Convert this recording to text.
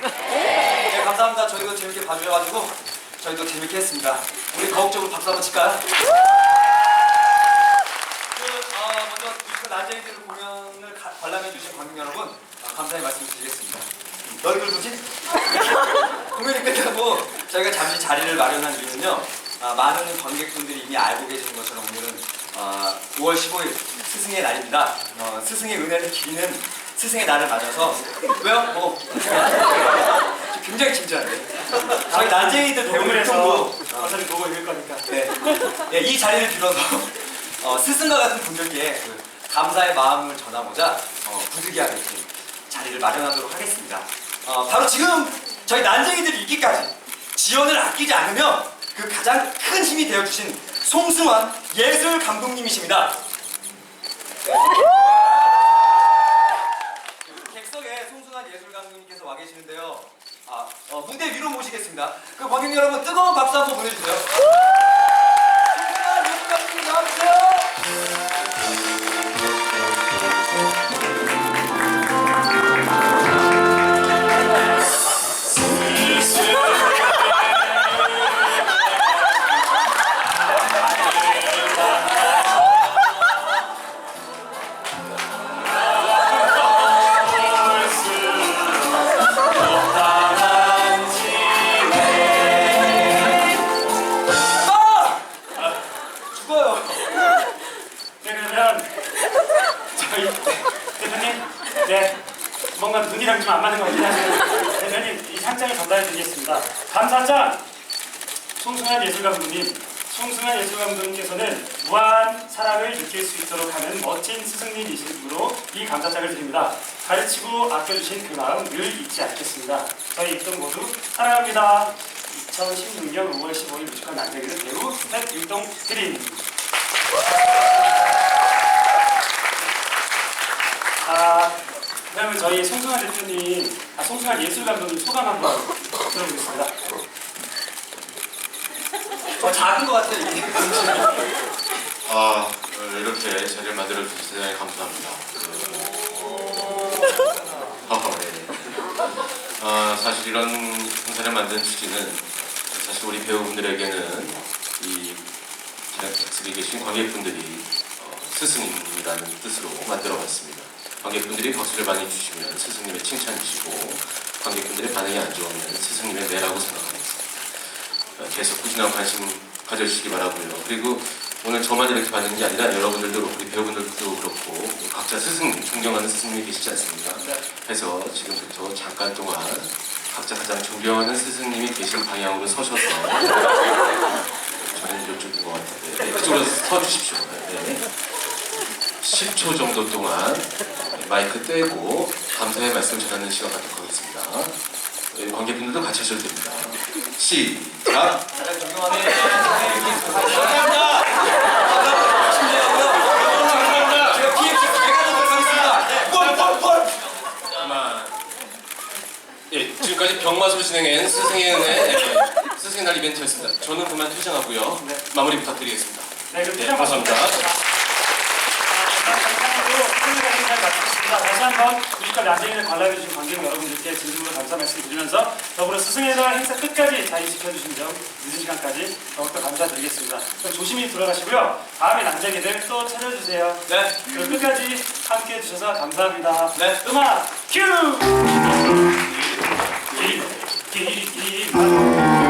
네, 감사합니다. 저희도 재밌게 봐주셔가지고 저희도 재밌게 했습니다. 우리 더욱적으로 박수 한번 칠까요? 그, 어, 먼저 뮤지컬 낮에 있는 그 공연을 가- 관람해주신 관객 여러분 어, 감사의 말씀 드리겠습니다. 음, 너희들 뭐지? 공연이 끝나고 저희가 잠시 자리를 마련한 이유는요. 아, 많은 관객분들이 이미 알고 계신 것처럼 오늘은 아, 5월 15일 스승의 날입니다. 어, 스승의 은혜를 기리는 스승의 날을 맞아서 왜요? 뭐 굉장히 진지한데 저희 난쟁이들 통도 어차피 보고 읽을 거니까. 네. 네, 이 자리를 빌어서 어, 스승과 같은 분들께 그 감사의 마음을 전하고자 어, 부득이하게 이렇게 자리를 마련하도록 하겠습니다. 어, 바로 지금 저희 난쟁이들 있기까지 지원을 아끼지 않으면 그 가장 큰 힘이 되어주신 송승환 예술 감독님이십니다. 네. 객석에 송승환 예술 계시는데요. 아, 어, 무대 위로 모시겠습니다. 그 관객 여러분 뜨거운 박수 한번 보내주세요. 대표님, 네, 뭔가 눈이랑 좀 안 맞는 것 같긴 하지만 대표님 이 상장을 전달해 드리겠습니다. 감사장 송승환 예술감독님, 송승환 예술감독님께서는 무한 사랑을 느낄 수 있도록 하는 멋진 스승님이심으로 이 감사장을 드립니다. 가르치고 아껴주신 그 마음 늘 잊지 않겠습니다. 저희 입동 모두 사랑합니다. 2016년 5월 15일 뮤지컬 난쟁이는 배우 백일동 드림. 아, 그러면 저희 송승환 대표님, 아, 송승환 예술 감독님 소감 한번 들어보겠습니다. 더 작은 것 같아요. 이게. 아, 어, 이렇게 자리를 만들어 주셔서 감사합니다. 어, 네. 아, 사실 이런 행사를 만든 취지는 사실 우리 배우분들에게는 이 객석에 계신 관객분들이 어, 스승님이라는 뜻으로 만들어봤습니다. 관객분들이 박수를 많이 주시면 스승님의 칭찬이시고 관객분들의 반응이 안 좋으면 스승님의 매라고 생각하겠습니다. 어, 계속 꾸준한 관심 가져주시기 바라고요. 그리고 오늘 저만 이렇게 받는 게 아니라 여러분들도 우리 배우분들도 그렇고 각자 스승님, 존경하는 스승님이 계시지 않습니까? 해서 지금부터 잠깐 동안 각자 가장 존경하는 스승님이 계신 방향으로 서셔서 저는 이쪽인 것 같은데 네, 그쪽으로 서 주십시오. 네. 10초 정도 동안 마이크 떼고 감사의 말씀 전하는 시간 갖도록 하겠습니다. 네, 관객분들도 같이 하셔도 됩니다. 시작! 예, 지금까지 병마술 진행한 스승의 스승의 날 이벤트였습니다. 저는 그만 퇴장하고요. 네. 마무리 부탁드리겠습니다. 네, 네, 감사합니다. 잘 마치겠습니다. 다시 한번 뮤지컬 나중에 관람해주신 관객 여러분들께 진심으로 감사 말씀 드리면서 더불어 스승의 날 행사 끝까지 자리 지켜주신 점 늦은 시간까지 더욱더 감사드리겠습니다. 그럼 조심히 돌아가시고요. 다음에 남자기들 또 찾아주세요. 네. 그럼 끝까지 함께 해주셔서 감사합니다. 네. 음악 큐! 기, 기, 기, Scary, scary,